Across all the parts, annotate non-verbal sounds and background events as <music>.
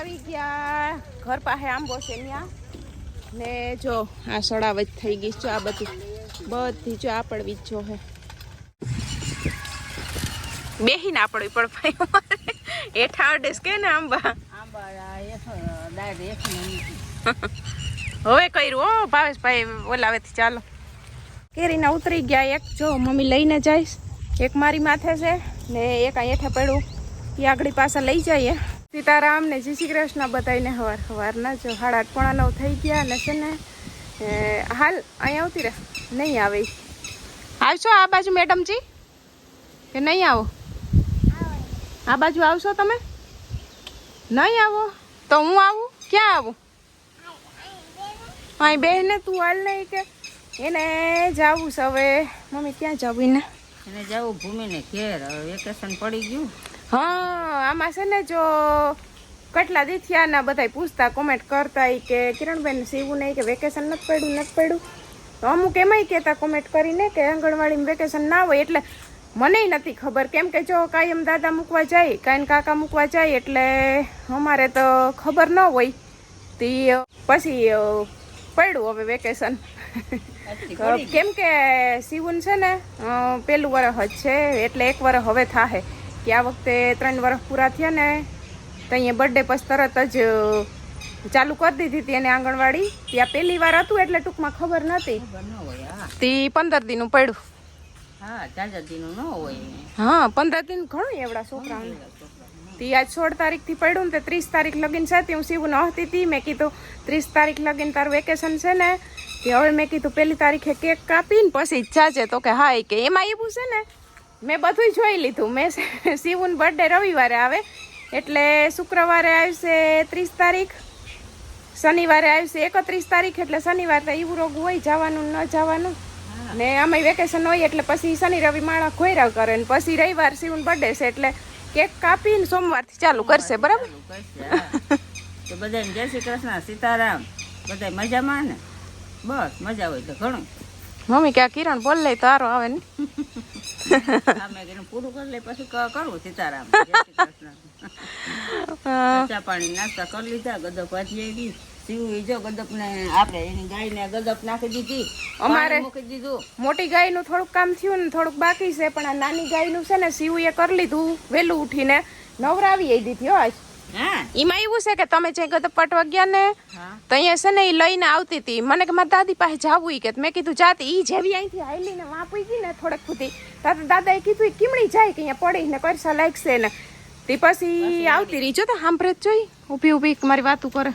આવી ગયા. ઘર પાસે આંબો છે ત્યાં ને જો, આ સડાવજ થઈ ગઈ જો આ બધી. બધી જો આપડવી જ હે. બેહી ના પડવી પણ ભાઈ હેઠા અડેસ કે ને આંબા? હવે કર્યું, હો, ભાવેશભાઈ બોલાવેથી ચાલો. કેરીના ઉતરી ગયા એક, જો, મમ્મી લઈને જઈશ એક મારી માથે છે ને એક અહીંયા હેઠે પડ્યું. એ આગળ પાસે લઈ જઈએ સીતારામ ને જય શ્રી કૃષ્ણ બતાવીને હવાર હવારના જો હાડ પોણા નવ થઈ ગયા અને છે ને હાલ અહીં આવતી રહે. નહીં આવે આવશો આ બાજુ, મેડમજી? કે નહીં આવો? આ બાજુ આવશો તમે? નહીં આવો? તો હું આવું? ક્યાં આવું? હા બેન તું હાલ નહીં કે. એને જવું હવે. મમ્મી, ક્યાં જવું એને? એને જવું, ભૂમિને ઘેર. હવે વેકેશન પડી ગયું. હા આમાં છે ને જો કેટલા દી થયા ના બધા પૂછતા કોમેન્ટ કરતા કે કિરણબેન સીવું નહીં કે વેકેશન નથી પડ્યું નથી પડ્યું. તો અમુક એમાંય કહેતા કોમેન્ટ કરીને કે આંગણવાડીમાં વેકેશન ના હોય એટલે મને નથી ખબર. કેમ કે જો કાયમ દાદા મૂકવા જાય કાંઈ કાકા મૂકવા જાય એટલે અમારે તો ખબર ન હોય. તે પછી પડ્યું હવે વેકેશન કેમ કે સીવન છે ને પેલું વરસ જ છે એટલે એક વરસ હવે થાહે. કે આ વખતે ત્રણ વર્ષ પૂરા થયા ને તો અહીંયા બર્થડે પછી તરત જ ચાલુ કરી દીધી હતી એને આંગણવાડી. ત્યાં પહેલી વાર હતું એટલે ટૂંકમાં ખબર નહોતી. તે પંદર દિનનું પડ્યું. હા પંદર દિન ઘણું એવડા છોકરાઓને. તી આજ સોળ તારીખથી પડ્યું ને તે ત્રીસ તારીખ લગીન છે તે હું સીવું નહોતી હતી મેં કીધું ત્રીસ તારીખ લગીન તારું વેકેશન છે ને. તે હવે મેં કીધું પહેલી તારીખે કેક કાપીને પછી ઈચ્છા જાજે. તો કે હા કે એમાં એવું છે ને મેં બધું જોઈ લીધું. મેં <laughs> શિવન બર્થડે રવિવારે આવે. એટલે શુક્રવારે આવશે ત્રીસ તારીખ શનિવારે આવશે એકત્રીસ તારીખ એટલે શનિવાર તો એવું રોગ હોય જવાનું ન જવાનું. ને આમાં વેકેશન હોય એટલે પછી શનિ રવિ માળા ખોયરા કરે ને પછી રવિવાર શિવન બર્થડે છે એટલે કેક કાપીને સોમવારથી ચાલુ કરશે બરાબર? તો બધાને જય શ્રી કૃષ્ણ સીતારામ. બધા મજામાં ને? બસ મજા હોય તો ઘણું. મમ્મી કે આ કિરણ બોલ લે તો આવે ને. પૂરું કરી લે પછી સીતારામ ચા પાણી નાસ્તા કરી લીધા ગદપ વાંચી આવી સીવું જો ગદપ ને આપણે એની ગાયને ગદપ નાખી દીધી અમારે- મૂકી દીધું. મોટી ગાયનું થોડુંક કામ થયું ને થોડુંક બાકી છે પણ આ નાની ગાયનું છે ને સીવું એ કરી લીધું વહેલું ઉઠીને. નવરાવી દીધી હો આજ. હા એમાં એવું છે કે તમે જે ગત પટવા ગયા ને તો અહીંયા છે ને એ લઈને આવતી હતી. મને કે મારા દાદી પાસે જવું કે મેં કીધું જાતી એ જેવી અહીંથી હાઈલીને વાપી ગઈ ને થોડેક સુધી. તાતા દાદાએ કીધું એ કીમડી જાય કે અહીંયા પડી ને કરસા લાગશે ને. તે પછી આવતી રહી. જો તો સાંભળે જ જોઈ. ઊભી ઊભી મારી વાતું કરે.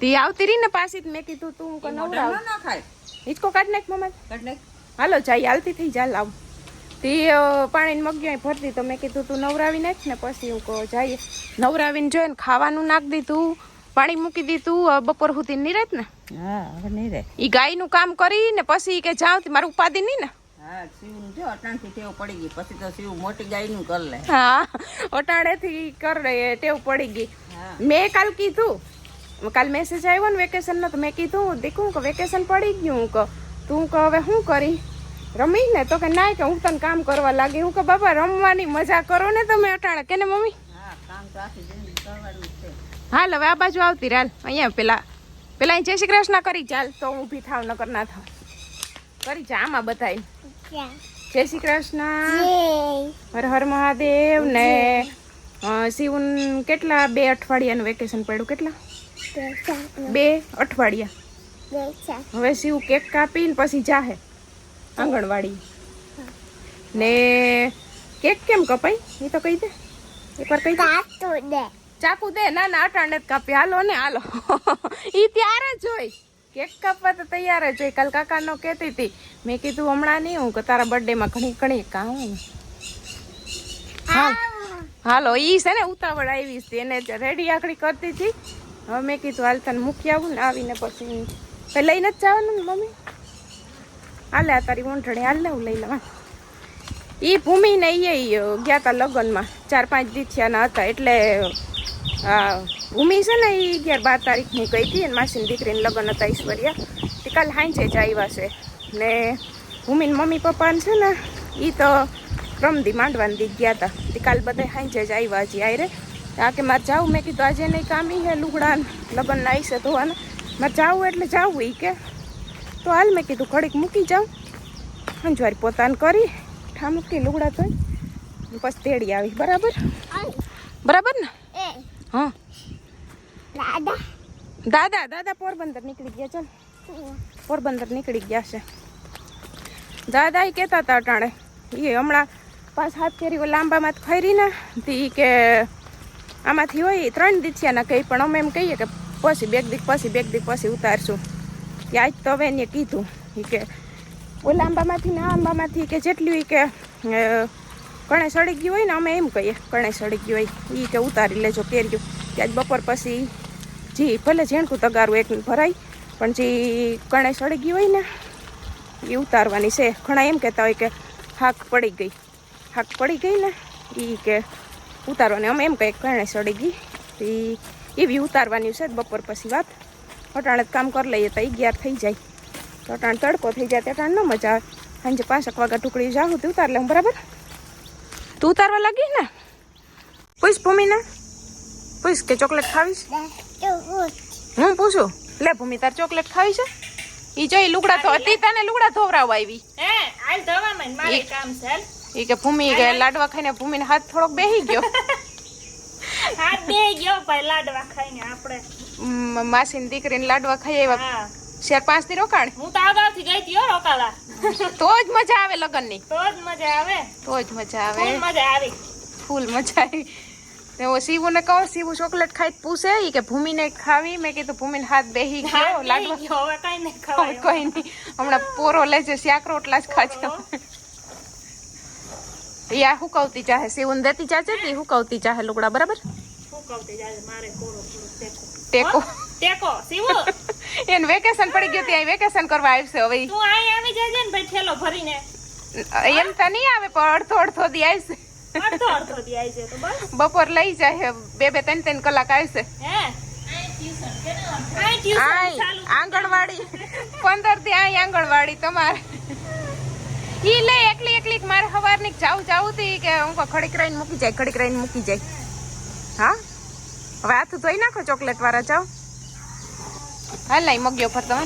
તે આવતી રહી ને પાછી મેં કીધું તું કે ના ખાય? હિચકો કાઢ નાખ મમ્મા. હાલો જાય હાલતી થઈ જા લાવ તે પાણીની મગ્યા ભરતી તો મેં કીધું તું નવરાવી નાખ ને પછી હું કહું જઈએ. નવરાવીને જોઈને ખાવાનું નાખી દીધું પાણી મૂકી દીધું બપોર સુધી નિરેત ને. એ ગાયનું કામ કરી ને પછી કે જાઉં મારું ઉપાધિ નહીં ને. હા શિવનું જો અટાણથી ટેવ પડી ગઈ. પછી તો શિવ મોટી ગાયનું કરી લે. હા અટાણેથી કરે ટેવ પડી ગઈ. મેં કાલ કીધું કાલ મેસેજ આવ્યો ને વેકેશન નો તો મેં કીધું દીકું કે વેકેશન પડી ગયું તું કે હવે શું કરી? રમી ને તો કે ના કે હું તને કામ કરવા લાગી હું કે બાબા રમવાની મજા કરો ને તમે અટાણે કે ને મમ્મી? હા કામ તો આખી જિંદગી કરવાનું જ છે. હાલ હવે આ બાજુ આવતી રાલ અહીંયા પેલા પેલા જય શ્રી કૃષ્ણ કરી ચાલ તો હું ઊભી થાવ નકર ના થાવ. કરી જા આમાં બતાવી જય શ્રી કૃષ્ણ. હર હર મહાદેવ ને શિવન કેટલા બે અઠવાડિયાનું વેકેશન પડ્યું કેટલા? બે અઠવાડિયા. હવે શિવ કેક કાપીને પછી જાહે. આંગણવાડી. ને કેક કેમ કપાય? એ તો કહી દે. એકવાર કહી દે. ચાકુ દે. ના ના અટાણે જ કાપી. હાલો ને હાલો. ઈ ત્યારે જ હોય. કેક કાપવા તો તૈયાર જ હોય. કાલ કાકા નો કહેતી હતી. મેં કીધું હમણાં નહીં હું કે તારા બર્થડે માં ઘણી ઘણી કામ હા. હાલો ઈ છે ને ઉતાવળ આવી છે. એને રેડી આકડી કરતી હતી. હવે મેં કીધું હાલ તને મૂકી આવું ને આવીને પછી પછી લઈને જ જવાનું ને મમ્મી? હાલે, આ તારી ઊંઠણી હાલ હું લઈ લવા એ ભૂમિ ને એ ગયા હતા લગ્નમાં, ચાર પાંચ દીથિયાના હતા, એટલે ભૂમિ છે ને એ અગિયાર બાર તારીખની કહી હતી અને માસીની દીકરીને લગ્ન હતા ઈશ્વર્યા તે કાલ હાંચે જ આવ્યા છે. ને ભૂમિને મમ્મી પપ્પાને છે ને એ તો રમદી માંડવાની દી ગયા હતા તે કાલ બધા હાંચે જ આવ્યા હજી આયરે. આ કે મારે જાવું? મેં કીધું આજે નહીં કામી હે લુગડા લગ્નના છે ધોવાના. મારે જાવું એટલે જાવું એ કે. તો હાલ મેં કીધું ઘડીક મૂકી જાઉં. અંજવારી પોતાને કરી ઠા મૂકી લુગડા તો પછી તેડી આવી. બરાબર? બરાબર ને? હા. દાદા? દાદા પોરબંદર નીકળી ગયા. ચાલ. પોરબંદર નીકળી ગયા છે. દાદા એ કહેતા હતા અટાણે એ હમણાં પાંચ હાથ કેરીઓ લાંબામાં ખરી ને તી કે આમાંથી હોય ત્રણ દીથિયાના કહી પણ અમે એમ કહીએ કે પછી બેગ દીક પછી બેગ દીક પછી ઉતારશું. આજ તો હવે એને કીધું કે ઓલા આંબામાંથી ને આ આંબામાંથી કે જેટલી કે કણે સડી ગયું હોય ને અમે એમ કહીએ, કણે સડી ગયું હોય એ કે ઉતારી લેજો કેરીઓ. કે આજ બપોર પછી જી, ભલે ઝીણકું તગારું એક ભરાય, પણ જે કણે સડી ગયું હોય ને એ ઉતારવાની છે. ઘણા એમ કહેતા હોય કે હાક પડી ગઈ. હાક પડી ગઈ ને એ કે ઉતારવાની. અમે એમ કહીએ કણે સડી ગઈ. એ એવી ઉતારવાની છે બપોર પછી વાત. અટાણે કામ કરી લઈએ તો અગિયાર થઈ જાય. તો અટાણ તડકો થઈ જાય તો અટાણ ન મજા આવે. સાંજે પાંચેક વાગ્યા ટુકડી જાઉં તો ઉતાર લઉં બરાબર? તું ઉતારવા લાગી ને? પૂછ ભૂમિના. પૂછ કે ચોકલેટ ખાવીશ? હું પૂછું? લે ભૂમિ તાર ચોકલેટ ખાવી છે? ઈ જોઈ લુગડા તો હતી તને લુગડા ધોવરાવા આવી. હે આજ ધોવામાં મારે કામ છે ઈ કે ભૂમિ કે લાડવા ખાઈને ભૂમિને હાથ થોડોક બેહી ગયો. <laughs> હાથ બેહી ગયો ભાઈ લાડવા ખાઈને આપણે માસીની દીકરીને લાડવા ખાઈ આવ્યા. શેર પાંચથી રોકાણ? હું તો અગાઉથી ગઈ હતી હો તો જ મજા આવે લગ્નની. તો જ મજા આવે. તો જ મજા આવે. મજા આવી. ફૂલ મજા આવી. હું શિવુને કહો શિવુ ચોકલેટ ખાઈ પૂછે. ઈ કે ભૂમિને ખાવી. મેં કીધું ભૂમિને હાથ બેહી ગયો લાડવા હવે કઈ નહીં ખવાય. કોઈ નહીં. હમણાં પોરો લેજે શાક રોટલા જ ખાજો યા હુકવતી ચાહે? શિવુને દેતી ચાચે તી હુકવતી ચાહે લુગડા બરાબર? શું કહું તે મારે પોરો કોરો ટેકો. ટેકો. સીવો. <laughs> એન વેકેશન પડી ગયું ત્યાં વેકેશન કરવા આવશે હવે. તું આય આવી જજે ને ભાઈ થેલો ભરીને. એમ તો નહીં આવે પણ અડધો અડધો દી આવશે. અડધો અડધો દી આવી તો બસ. બપોર લઈ જાય બે બે ત્રણ ત્રણ કલાક આવશે. હે? આંગણવાડી. પંદરથી આય આંગણવાડી તમારે. ઈ લે એકલી એકલી મારે સવારની જાવ જાવ તી કે હું ખડીક રહીને મૂકી જાય ખડીક રહીને મૂકી જાય. હા? હવે હાથ ધોઈ નાખો ચોકલેટ વાળા જાઓ. હાલ લાઈ મગ્યો ફરતો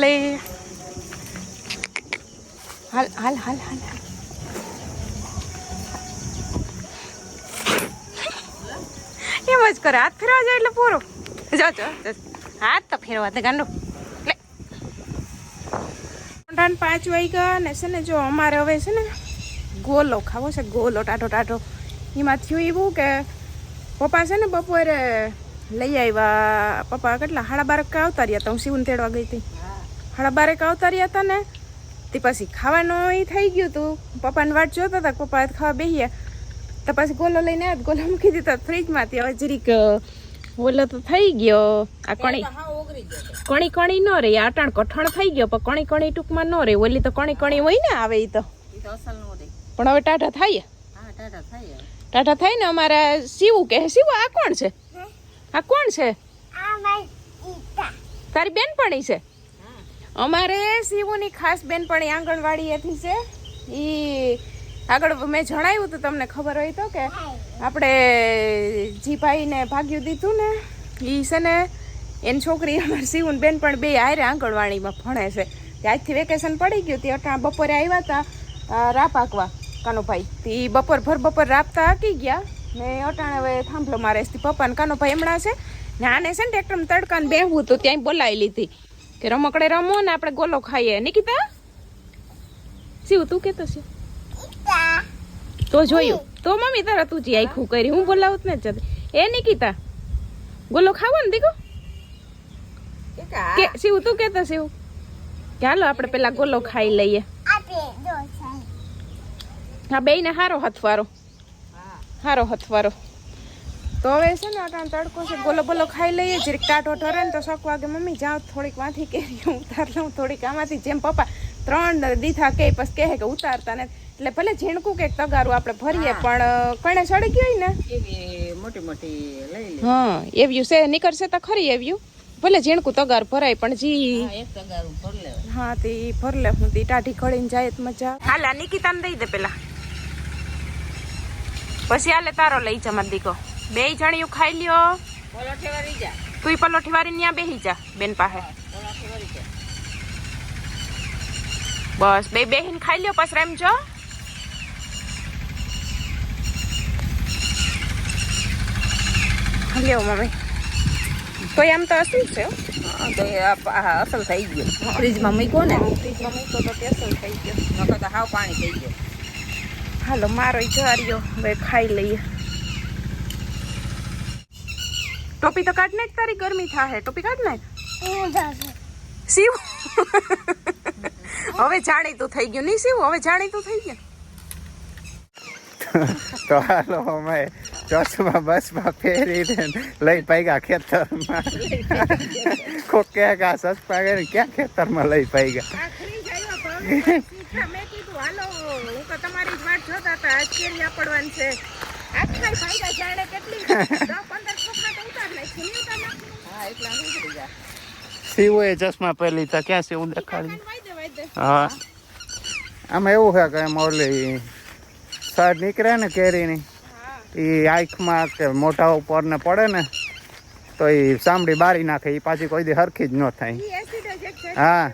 હાલે હાલ હાલ હાલ હાલ. એમ જ કરે, હાથ ફેરવા જાય એટલે પૂરો. જો જો. હાથ તો ફેરવા દે, ગાંડો. એટલે પાંચ ગયા ને છે ને જો અમારે હવે છે ને ગોલો ખાવો છે, ગોલો ટાટો ટાટો એમાં થયું એવું કે પપ્પા છે ને બપોરે લઈ આવ્યા, પપ્પા કેટલા, સાડા બાર આવતા રહ્યા હતા, હું શિવને તેડવા ગઈ હતી. સાડા બારેક આવતા રહ્યા હતા ને તે પછી ખાવાનું એ થઈ ગયું હતું પપ્પાને વાટ જોતા હતા પપ્પા ખાવા બેહીયા તો પછી ગોલો લઈને આવ્યા ગોલો મૂકી દીધો ફ્રીજમાંથી. હવે જરીક ઓલો તો થઈ ગયો. આ કણી કણી કણી ન રહી આટણ કઠણ થઈ ગયો પણ કણી કણી ટૂંકમાં ન રહી. ઓલી તો કણી કણી હોય ને આવે એ તો. અસલ નો પણ હવે ટાટા થાય હા ટાટા થાય હવે. ટાટા થાય ને અમારા શિવું કે શિવું આ કોણ છે? આ કોણ છે? તારી બેનપણી છે? અમારે શિવની ખાસ બેનપણી આંગણવાડીએથી છે. એ આગળ મેં જણાવ્યું હતું તમને ખબર હોય તો કે આપણે જી ભાઈને ભાગ્યું દીધું ને એ છે ને, એની છોકરી અમારી બેન પણ બે આયરે આંગણવાડીમાં ભણે છે. આજથી વેકેશન પડી ગયું, તે અટાણ બપોરે આવ્યા હતા આ રાપ હાંકવા કાનુભાઈ. તે બપોર ભર બપોર રાપતા હાકી ગયા. ને અટાણે હવે થાંભલો મારે પપ્પા ને કાનુભાઈ હમણાં છે. ને આને છે ને ટ્રેક્ટરમાં તડકાને બેહવું તો ત્યાં બોલાવી લીધી. કે રમકડે રમો ને આપણે ગોલો ખાઈએ. નિકિતા? શિવ, તું કેતો છે? તો જોયું. તો મમ્મી તારા તું જી આખું કરી, હું બોલાવું ને જ એ નિકિતા, ગોલો ખાવો ને દીકો કે. શિવ, તું કેતો શિવ? કે હાલો, આપણે પેલા ગોલો ખાઈ લઈએ. હા બેય ને હારો હથવારો. હારો હથવારો. તો હવે છે ને આ તડકો છે ગોલો બોલો ખાઈ લઈએ. જરીક ટાટો ઠરે ને તો શોખ વાગે મમ્મી જાઓ થોડીક વાંથી કેરી ઉતાર લઉં થોડીક આમાંથી. જેમ પપ્પા ત્રણ દીથા કે પછી કહે કે ઉતારતા ને એટલે ભલે ઝીણકું કે તગારું આપણે ભરીએ પણ કણે સડી ગઈ ને. મોટી મોટી લઈ હા એવ્યું છે નીકળશે તો ખરી એવ્યું. ભલે ઝીણકું તગાર ભરાય પણ જી હા, તગારું ભર હા તે ભર લે હું તી ટાઢી ખળીને જાય મજા હાલા નિકિતાને દઈ દે પેલા. પછી આલે તારો લઈ જા દીકો બે જણિયું ખાઈ લ્યો. તું પલોઠી વાળી ત્યાં બેસી જા બેન પાસે. જા બસ બે બેહીન ખાઈ લ્યો પછી રમજો લ્યો મમ્મી. તો એમ તો અસલ છે તો અસલ થઈ ગયો. ફ્રીજમાં મૂક્યો ને? ફ્રીજમાં મૂક્યો તો તે અસલ થઈ ગયો. નકર તો હાવ પાણી થઈ ગયો. હાલો મારો જવારીઓ હવે ખાઈ લઈએ. ટોપી તો કાઢ નાખ તારી ગરમી થાહે. ટોપી કાઢ નાખ શિવ હવે જાણીતું થઈ ગયું. નહીં શિવ હવે જાણીતું થઈ ગયું. તો હાલો અમે ચોસમાં બસમાં ફેરી લઈ પાગ્યા ખેતરમાં. કોક કે આ સસપા કરીને ક્યાં ખેતરમાં લઈ પાગ્યા મેં કીધું હાલો હું તો તમારી જ વાત જોતા હતા. આજ કેરી પડવાની છે. આખા ફાયદા જાણે કેટલી દસ પંદર છોકરા તો ઉતાર નાખી નહીં ઉતાર નાખી હા એટલા નીકળી જા સીવું એ ચશ્મા પહેરી તો ક્યાં સીવું દેખાડી હા. આમાં એવું છે કે એમ ઓલી નીકળે ને કેરીની એ આંખમાં કે મોઢા ઉપર ને પડે ને તો એ સાંભળી બારી નાખે એ પાછી કોઈ દી હરખી જ ન થાય. હા.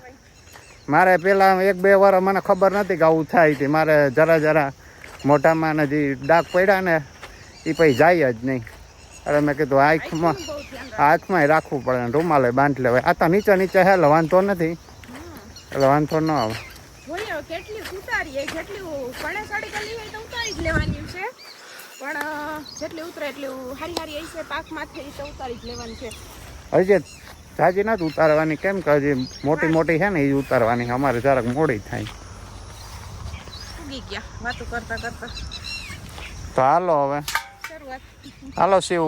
મારે પેલા એક બે વાર મને ખબર નથી કે આવું થાય હતી મારે જરા જરા મોટામાં ને જે ડાઘ પડ્યા ને એ પછી જાય જ નહીં. અરે મેં કીધું આંખમાં હાથમાં રાખવું પડે રૂમાલે બાંધ લેવાય. આ તો નીચે નીચે હેલો વાંધો નથી. એટલે વાંધો ન આવે. કેટલી ઉતારીએ જેટલી કણે સાડી કરી હોય તો ઉતારી જ લેવાની છે. પણ જેટલી ઉતરે એટલી હારી હારી આવી છે પાકમાંથી એ તો ઉતારી જ લેવાની છે. હજી જાજી નથી ઉતારવાની. કેમ કે હજી મોટી મોટી છે ને એ ઉતારવાની. અમારે જરાક મોડી થાય. ઉગી ગયા વાતો કરતા કરતા. તો હાલો હવે. હાલો શિવ.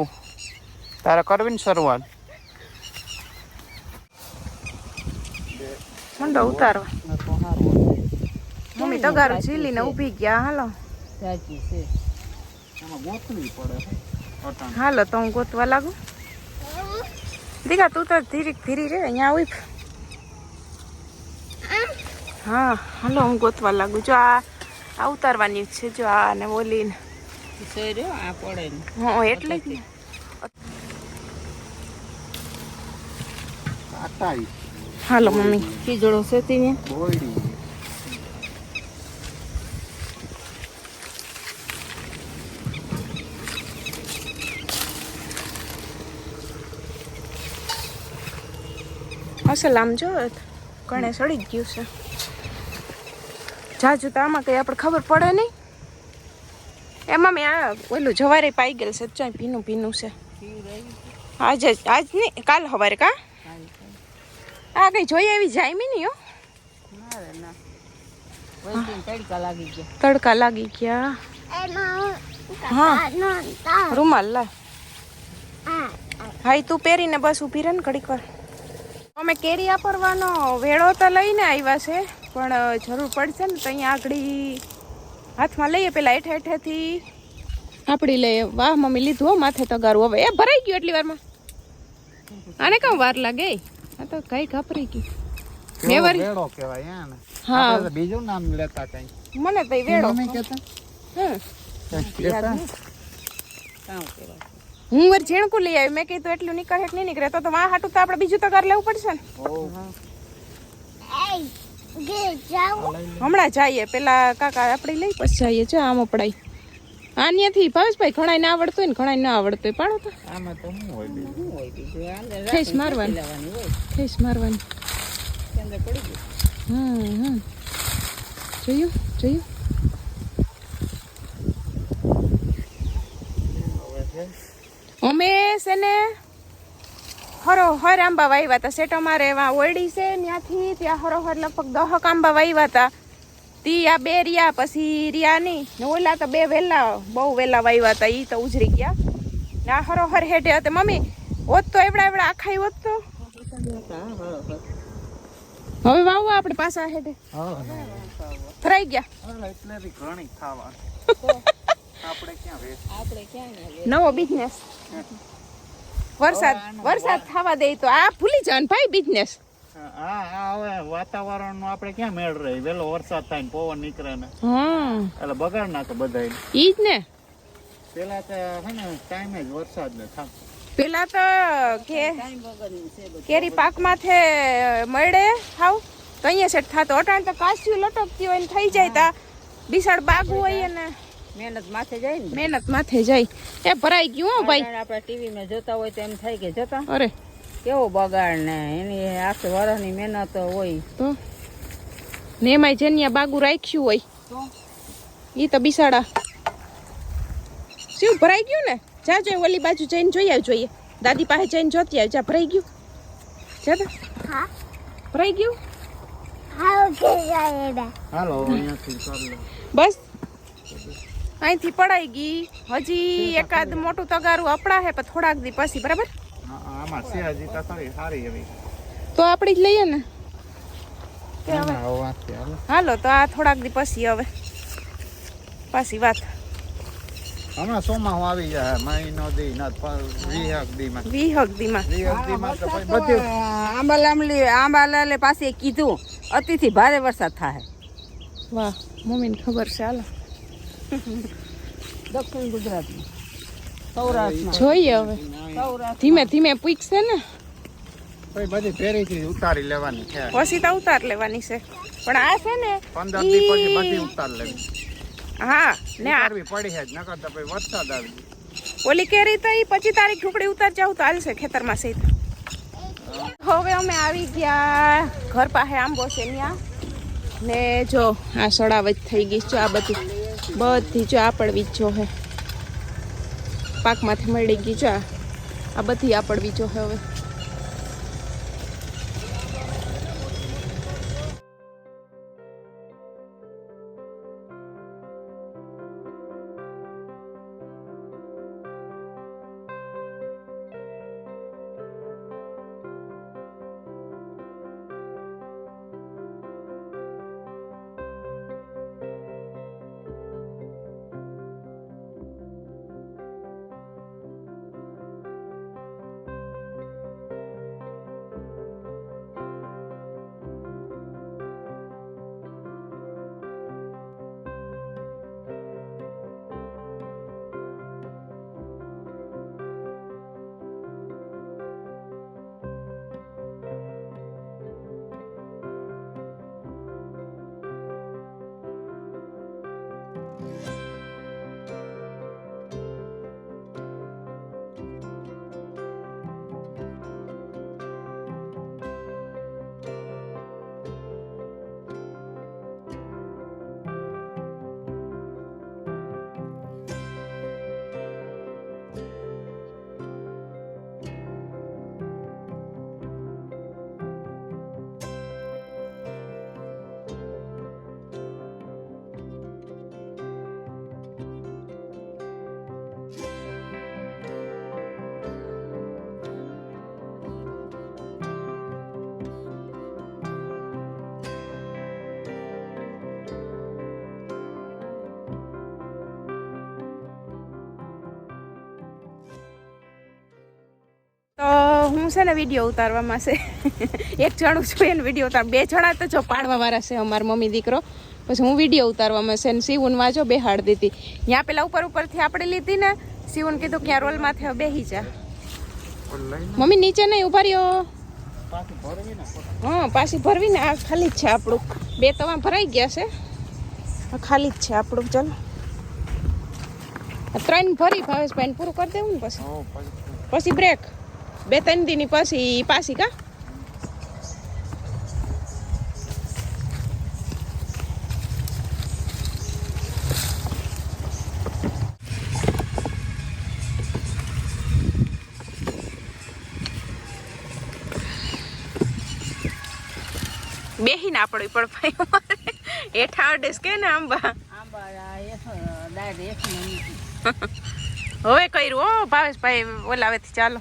તારે કરવી ને શરૂઆત. મંડો ઉતારવા મમ્મી તગારું ઝીલીને ઊભી ગયા હાલો. સાચી છે. આમાં ગોતવી પડે. હાલો તો હું ગોતવા લાગુ? દીકા તું તો ધીરીક ધીરી રે અહીંયા આવી હા હાલો હું ગોતવા લાગુ. જો આ આ ઉતારવાની છે જો આ ને ઓલી ને ઈ આ પડે હા એટલે જ હાલો મમ્મી. ખીજડો છે તે અસલ આમ જો કણે સડી જ ગયું છે. જાજુ તો આમાં કઈ આપણે ખબર પડે નહીં. એમાં મેં આ ઓલું જવારે પાઈ ગયેલ છે ચાય ભીનું ભીનું છે. આજે, આજ નહીં, કાલ સવારે કા? આ કઈ જોઈએ એવી જાયમી નહીં હો? તડકા લાગી ગયા. હા. રૂમાલ લા. હાઈ તું પહેરીને બસ ઊભી રહે ને ઘડીક વાર. અમે કેરી વાપરવાનો વેળો તો લઈને આવ્યા છે, પણ જરૂર પડશે ને તો અહીંયા આગળ હાથમાં લઈએ પેલા હેઠે હેઠેથી. આપડી લઈએ વાહ મમ્મી લીધું હો માથે તગારું. હવે એ ભરાઈ ગયું એટલી વારમાં. આને કેમ વાર લાગે? આ તો કઈ ગભરાઈ ગયું. હા બીજું નામ લેતા કઈ. મને તો વેડો. હું વાર ઝીણકું લઈ આવી. મેં કીધું એટલું નીકળે કે નહીં નીકળે. તો વાહ હાટું તો આપણે બીજું તગાર લેવું પડશે ને. હમણાં જઈએ. પેલા કાકા આપણે લઈ પછી જઈએ. જો આમ પડાય આન્યાથી ભાવેશભાઈ ઘણા ના આવડતું હોય ને ઘણા ના આવડતું હોય. પાડો તો. આમાં તો શું હોય બીજું? હોય બીજું? આને મારવાની. ખેસ મારવાની. હમ હમ. જોયું જોયું. અમે છે. હરો હર આંબા વાવ્યા હતા સેટ અમારે એવા ઓરડી છે ત્યાંથી ત્યાં હરો હર લગભગ દહક આંબા વાવ્યા હતા તી આ બે રહ્યા પછી રહ્યા નહીં ને ઓલા તો બે વેલા બહુ વેલા વાવ્યા હતા એ તો ઉજરી ગયા. ને આ હરો હર હેઠે હતા. મમ્મી ઓત તો એવડા એવડા આખાઈ ઓત તો? હવે વાવવા આપણે પાછા હેઠે? ફરાઈ ગયા? નવો બિઝનેસ વરસાદ વરસાદ થવા દે તો આ ભૂલી જવાનું ભાઈ બિઝનેસ હા હા હવે વાતાવરણ નો આપણે ક્યાં મેળ રહી? વેલો વરસાદ થાય ને પવન નીકળે ને. હમ એટલે બગાડ નાખે બધા ઈ જ ને. પેલા તો હે ને ટાઈમે જ વરસાદ ને થાક. પેલા તો કે કેરી પાક માથે મળે હાવ. તો અહીંયા સેટ થાતો અટાણ તો કાસ્યું લટકતી હોય ને થઈ જાય તા. બિસાડ બાગુ હોય ને મહેનત માથે જાય ને. મહેનત માથે જાય. એ ભરાઈ ગયું હો ભાઈ. આપણે ટીવીમાં જોતા હોય તો એમ થાય કે જોતા. અરે. કેવો બગાડ ને એની આખી વરસની મહેનત હોય. તો? ને એમાંય જેની બાગુ રાખ્યું હોય. એ તો બિસાડા. શું ભરાઈ ગયું ને? જા જોઈએ ઓલી બાજુ જઈને જોઈ આવ જોઈએ. દાદી પાસે જઈને જોતી આવ. જા ભરાઈ ગયું? જા હા. ભરાઈ ગયું? હાલો બસ. અહીંથી પડાઈ ગઈ. હજી એકાદ મોટું તગારું અપડા હે પણ થોડાક દી પછી બરાબર? આમાં છે હજી તો સારી એવી. તો આપણે જ લઈએ ને? હાલો. તો આ થોડાક દી પછી હવે. પાછી વાત. હમણાં સોમાં આવી જાય મહિનો દી ના વીહક દી માં વીહક દીમાં વીહક દી માં બધું આંબાલામલી આંબાલાલે પાસે કીધું અતિથી ભારે વરસાદ થાય વાહ મમ્મીને ખબર છે હાલો. દક્ષિણ ગુજરાતમાં. સૌરાષ્ટ્રમાં. જોઈએ હવે. સૌરાષ્ટ્ર ધીમે ધીમે પીકશે ને. પછી બધી ફેરીથી ઉતારી લેવાની છે. પછી તો ઉતાર લેવાની છે. પણ આ છે ને પંદર દી પછી બધી ઉતાર લેવી. હા ને આરવી પડી છે નકર તો પછી વરસાદ આવી ઓલી કેરી તો ઈ પચી તારીખ ઢુકડી ઉતાર જાવ તો હાલશે ખેતરમાં સહિત હવે અમે આવી ગયા ઘર પાસે આંબો છે ત્યાં ને જો આ સડાવજ થઈ ગઈ છે આ બધી. બધી જો આ પડવી જ હે. પાકમાંથી મળી ગઈ જો આ. બધી આ પડવી જો હવે. હું છે ને વીડિયો ઉતારવામાં છે <laughs> એક જણું છું એને વીડિયો ઉતાર. બે જણા તો જો પાડવા વાળા છે અમારા મમ્મી દીકરો. પછી હું વીડિયો ઉતારવામાં છે ને શિવનમાં વાંચો બેહાડ દીધી. ત્યાં પેલા ઉપર ઉપરથી આપણે લીધી ને સીવન કીધું ક્યાં રોલમાં થયો બેહી જા. મમ્મી નીચે નહીં ઊભા રહ્યો. હા પાછી ભરવી ને આ ખાલી જ છે આપણું. બે તવા ભરાઈ ગયા છે. ખાલી જ છે આપણું ચાલો. ત્રણ ભરી ભાવેશભાઈ પૂરું કરી દેવું ને પછી. પછી. પછી બ્રેક બે ત્રણ દીની પછી પાછી કા? બેહીને આપણે પણ ભાઈ હેઠા અડેસ કે ને આંબા? <laughs> હવે કર્યું હો ભાવેશભાઈ ઓલાવેથી ચાલો.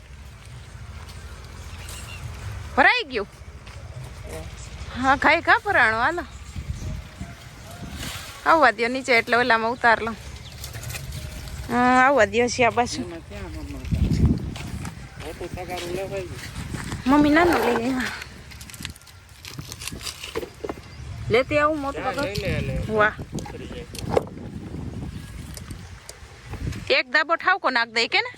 ભરાઈ ગયું? હા ખાઈ ખા ભરાણું હાલો. આવવા દો નીચે એટલે ઓલામાં ઉતાર લો આવવા દો છે આ બાજુ મમ્મી નાનું લઈ લેતી આવું મોટું વાહ. એક દાબો ઠાવકો નાખ દઈ કે ને?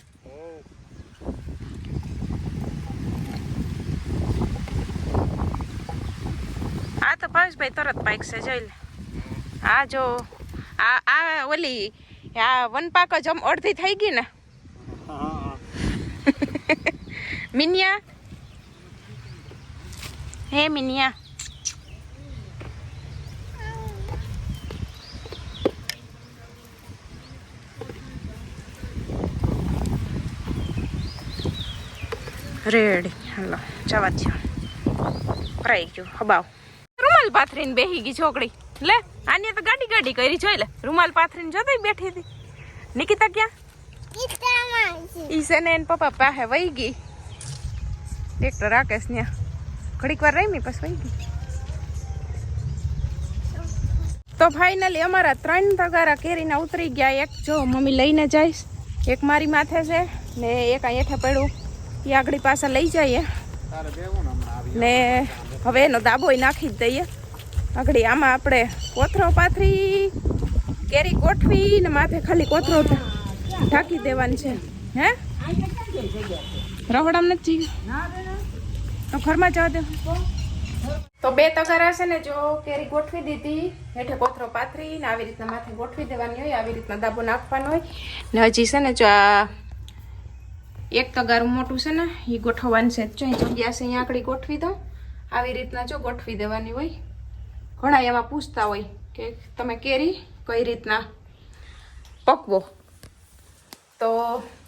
આ તો ભાવેશભાઈ તરત પાક છે, જોઈ લે. આ જો, આ આ ઓલી, આ વનપાક જ આમ અડધી થઈ ગઈ ને. <laughs> મિનિયા? હે મિનિયા. રેડી હાલો, જવા દો ફરાઈ ગયું, હબાવ. રૂમાલ પાથરીને બેહી ગઈ છોકરી. લે આની તો ગાડી ગાડી કરી જોઈ લે. રૂમાલ પાથરીને જોતી બેઠી હતી. નિકિતા ક્યાં? ઈશાને ને એન પપ્પા પાસે વહી ગઈ. ટ્રેક્ટર રાકેશ ત્યાં ઘડીક વાર રહી પછી વહી ગઈ. તો ફાઇનલી અમારા ત્રણ તગારા કેરીના ઉતરી ગયા. એક જો મમ્મી લઈને જઈશ એક મારી માથે છે ને એક અહીં હેઠે પડ્યું. એ આગળ પાસે લઈ જઈએ. ને હવે એનો દાબોય નાખી જ દઈએ. આગળ આમાં આપણે કોથરો પાથરી, કેરી ગોઠવી ને માથે ખાલી કોથરો ઢાંકી દેવાની છે. હે? રહોડામ નથી તો ઘરમાં જવા દે. તો બે તગારા છે ને જો કેરી ગોઠવી દીધી, હેઠે કોથરો પાથરી ને આવી રીતના માથે ગોઠવી દેવાની હોય, આવી રીતના દાબો નાખવાનો હોય. ને હજી છે ને જો આ એક તગારું મોટું છે ને એ ગોઠવવાનું છે. જો જગ્યા છે અહીંયા આગળ ગોઠવી દઉં. આવી રીતના જો ગોઠવી દેવાની હોય. ઘણા એમાં પૂછતા હોય કે તમે કેરી કઈ રીતના? પકવો. તો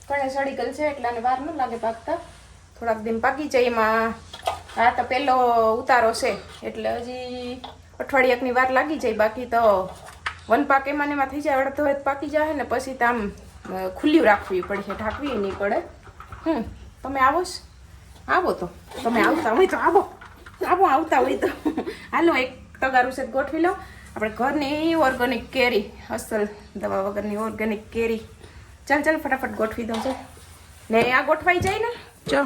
ઘણે સડીકલ છે એટલે આને વાર ન લાગે પાકતા. થોડાક દિન પાકી જાય એમાં. આ તો પહેલો ઉતારો છે એટલે હજી અઠવાડિયાકની વાર લાગી જાય. બાકી તો વન પાક એમાં એમાં થઈ જાય અડધો પાકી જાય ને પછી તો આમ ખુલ્લી રાખવી પડશે ઢાંકવી નહીં પડે. હમ તમે આવો આવો તો. તમે આવતા હોય તો આવો. આવો આવતા હોય તો. હાલો એક તગારું છે ગોઠવી લો આપણે ઘરની ઓર્ગેનિક કેરી અસલ દવા વગરની ઓર્ગેનિક કેરી. ચાલ ચાલ ફટાફટ ગોઠવી દઉં છું. ને આ ગોઠવાઈ જાય ને? જો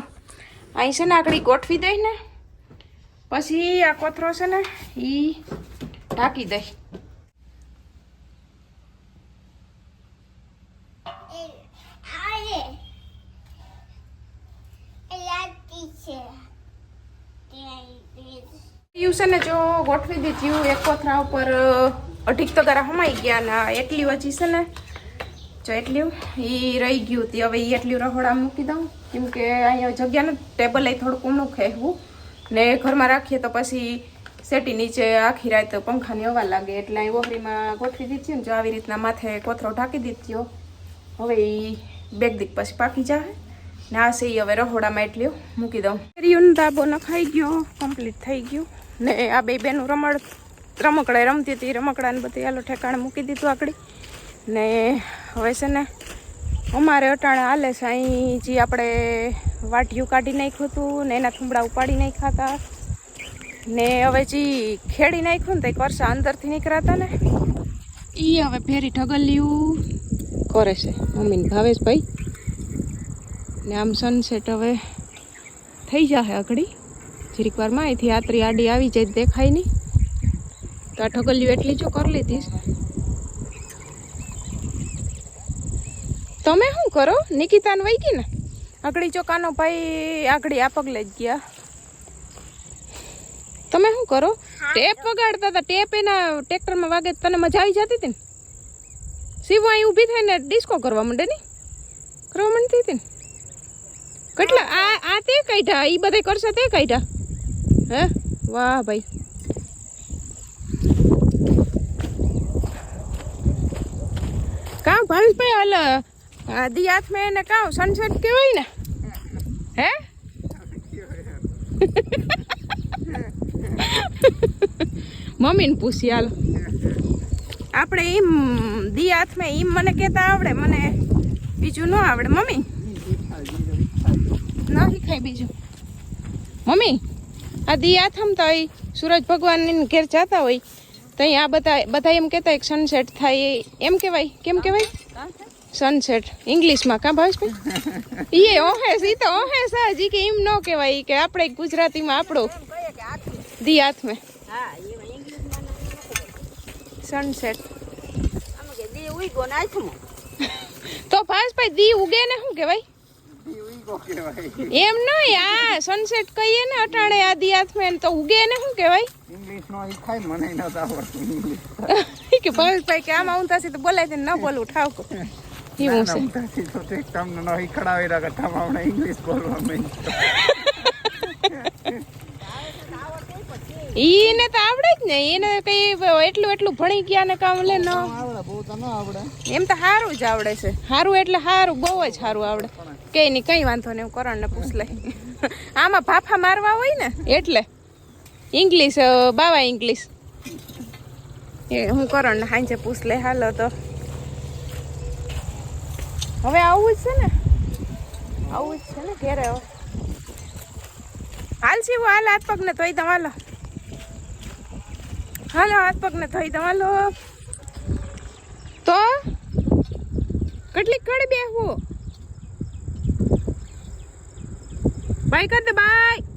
અહીં છે ને આગળ ગોઠવી દઈ ને. પછી આ કોથરો છે ને એ ઢાંકી દઈ. યુ છે ને જો ગોઠવી દીધું એક કોથરા ઉપર અઢીક તો તારા હમાઈ ગયા ને એટલી હજી છે ને, જો એટલું એ રહી ગયું હતી હવે એ એટલું રહોડા મૂકી દઉં. કેમ કે અહીંયા જગ્યા ને ટેબલ એ થોડુંક ઊંડું ખેવું ને ઘરમાં રાખીએ તો પછી સેટી નીચે આખી રાત પંખાની હવા લાગે. એટલે અહીં ઓહરીમાં ગોઠવી દીધી ને, જો આવી રીતના માથે કોથરો ઢાંકી દીધો હવે એ બેગ દીક પછી પાકી જાય ને આ છે હવે રહોડામાં એટલું મૂકી દઉં. કેરીઓનો દાબો ખાઈ ગયો કમ્પ્લીટ થઈ ગયું. ને આ બે બેનું રમડ રમકડા રમતી હતી. રમકડાને બધી આલો ઠેકાણે મૂકી દીધું આગળ ને હવે છે ને અમારે અટાણે હાલે છે. અહીં જે આપણે વાટિયું કાઢી નાખ્યું હતું ને એના થુંબડા ઉપાડી નાખ્યા હતા. ને હવે જે ખેડી નાખ્યું ને તે કરશા અંદરથી નીકળાતા ને. એ હવે ફેરી ઢગલિયું કરે છે મમ્મીને ભાવેશભાઈ. ને આમ સનસેટ હવે થઈ જશે આગળી જરીક વારમાં અહીંથી આતરી આડી આવી જાય દેખાય નહીં. તો આ ઠગલિયું એટલી જો કરી લીધીશ. તમે શું કરો? નિકિતાને વહી ગઈ ને? આગળી ચોકાનો ભાઈ આગળી આ પગલે જ ગયા. તમે શું કરો? ટેપ વગાડતા હતા. ટેપ એના ટ્રેક્ટરમાં વાગે તને મજા આવી જતી હતી ને? શિવ અહીં ઊભી થઈને ડિસ્કો કરવા માંડે ને કરવા માંડતી હતી ને? કેટલા? આ આ તે કાઢ્યા? એ બધા કરશે તે કાઢ્યા? હે? વાહ ભાઈ. કાં ભાવેશભાઈ હાલ આ દી હાથમાં એને કાં સનસેટ કહેવાય ને? હે? મમ્મીને પૂછી હાલ. આપણે એમ દી હાથમાં એમ મને કહેતા આવડે મને બીજું ન આવડે મમ્મી. નથી શીખાય બીજું. મમ્મી. આ દી આથમ તો હોય સૂરજ ભગવાન ઘેર જતા હોય. તો અહીં આ બધા બધા એમ કહેતા એક સનસેટ થાય એમ કહેવાય? કેમ કહેવાય? સનસેટ ઇંગ્લિશમાં કાં ભાવેશભાઈ <laughs> એ ઓહેસ એ તો ઓહેસ હજી કે એમ ન કહેવાય કે આપણે ગુજરાતીમાં આપણો દી હાથમાં. હા સનસેટ તો ભાવેશભાઈ દી ઉગે ને શું કહેવાય? એમ નહીં આ સનસેટ કહીએ ને અટાણે આદિ હાથમાં તો ઉગે ને શું કહેવાય? ઇંગ્લિશ નો ઈ ખાય મને નથી આવડતું ઇંગ્લિશ <laughs> કે ભાઈ કે આમાં આવું થશે તો બોલાય છે ને ન બોલવું ઠાવકો એવું છે. ઉતાથી તો ઠીક તમને ઈ ખડાવી રાખે તમે હમણાં ઇંગ્લિશ બોલવા માંડ્યો. <laughs> ઈને તો આવડે જ ને એને કઈ એટલું એટલું ભણી ગયા ને કામ લે ન. આવડે બહુ તો ન આવડે. એમ તો સારું જ આવડે છે. સારું એટલે સારું બહુ જ સારું આવડે. કઈ નહીં, કઈ વાંધો નહીં કરણ કરણને પૂછ લે આમાં ફાફા મારવા હોય ને, એટલે. ઇંગ્લિશ બાવા ઇંગ્લિશ એ, હું કરણને હાંજે પૂછ લે હાલો તો. હવે આવું જ છે ને? આવું જ છે ને ઘેરે હવે. હાલ શિવો હાલ હાથ પગને ધોઈ દઉં, હાલો. હાલો, હાથ પગને ધોઈ દઉં, હાલો. તો? કેટલી કડ બેહવું બાય કર દે બાય